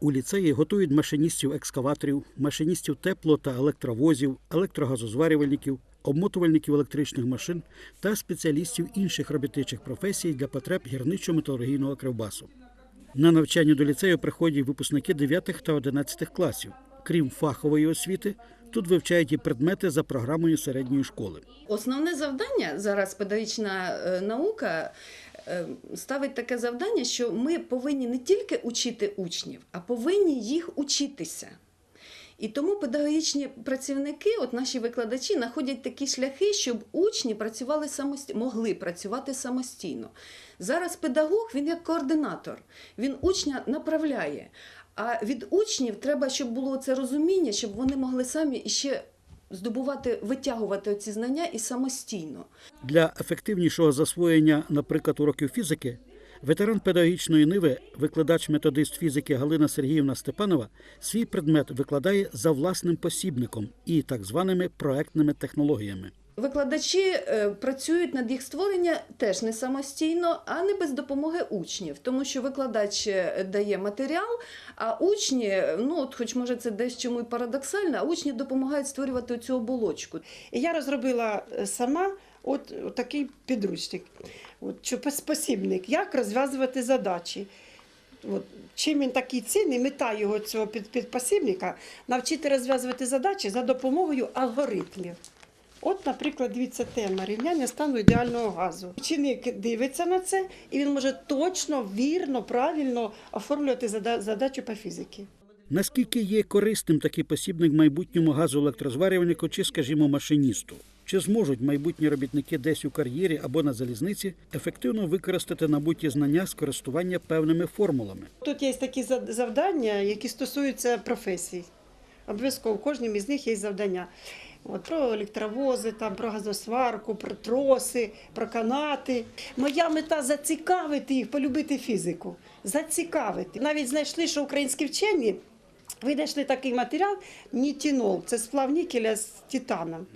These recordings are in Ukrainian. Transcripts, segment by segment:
У ліцеї готують машиністів екскаваторів, машиністів тепло та електровозів, електрогазозварювальників, обмотувальників електричних машин та спеціалістів інших робітничих професій для потреб гірничо-металургійного кривбасу. На навчання до ліцею приходять випускники 9 та 11 класів. Крім фахової освіти, тут вивчають і предмети за програмою середньої школи. Основне завдання зараз педагогічна е, наука е, ставить таке завдання, що ми повинні не тільки учити учнів, а повинні їх учитися. І тому педагогічні працівники, от наші викладачі, знаходять такі шляхи, щоб учні працювали самостійно, могли працювати самостійно. Зараз педагог він як координатор, він учня направляє. А від учнів треба, щоб було це розуміння, щоб вони могли самі іще здобувати, витягувати ці знання і самостійно. Для ефективнішого засвоєння, наприклад, уроків фізики, ветеран педагогічної ниви, викладач методист фізики Галина Сергіївна Степанова, свій предмет викладає за власним посібником і так званими проектними технологіями. Викладачі е, працюють над їх створення теж не самостійно, а не без допомоги учнів, тому що викладач е, дає матеріал, а учні, ну от хоч може це десь чому й парадоксально, а учні допомагають створювати цю оболочку. І я розробила е, сама от, от такий підручник, от, посібник, як розв'язувати задачі. От, чим він такий цінний, мета його цього під, підпосібника навчити розв'язувати задачі за допомогою алгоритмів. От, наприклад, дивіться тема рівняння стану ідеального газу. Ученик дивиться на це, і він може точно, вірно, правильно оформлювати зада- задачу по фізиці. Наскільки є корисним такий посібник майбутньому газоелектрозварювальнику чи, скажімо, машиністу? Чи зможуть майбутні робітники десь у кар'єрі або на залізниці ефективно використати набуті знання з користування певними формулами? Тут є такі завдання, які стосуються професій. Обов'язково в кожнім із них є завдання. От, про електровози, там, про газосварку, про троси, про канати. Моя мета зацікавити їх, полюбити фізику. Зацікавити. Навіть знайшли, що українські вчені винайшли такий матеріал нітінол. Це сплав нікеля з титаном.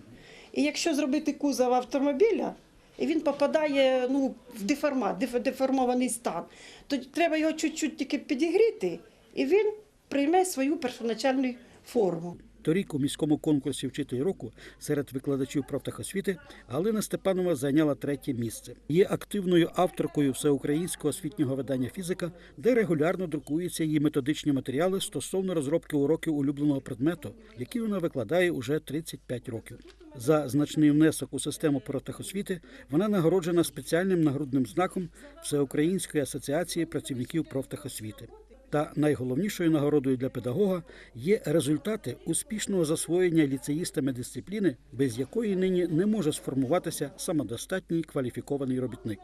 І якщо зробити кузов автомобіля, і він попадає ну, в деформат, деформований стан, то треба його чуть-чуть тільки підігріти, і він прийме свою першоначальну форму. Торік у міському конкурсі Вчитель року серед викладачів профтехосвіти Галина Степанова зайняла третє місце. Є активною авторкою всеукраїнського освітнього видання фізика, де регулярно друкуються її методичні матеріали стосовно розробки уроків улюбленого предмету, які вона викладає уже 35 років. За значний внесок у систему профтехосвіти вона нагороджена спеціальним нагрудним знаком Всеукраїнської асоціації працівників профтехосвіти. Та найголовнішою нагородою для педагога є результати успішного засвоєння ліцеїстами дисципліни, без якої нині не може сформуватися самодостатній кваліфікований робітник.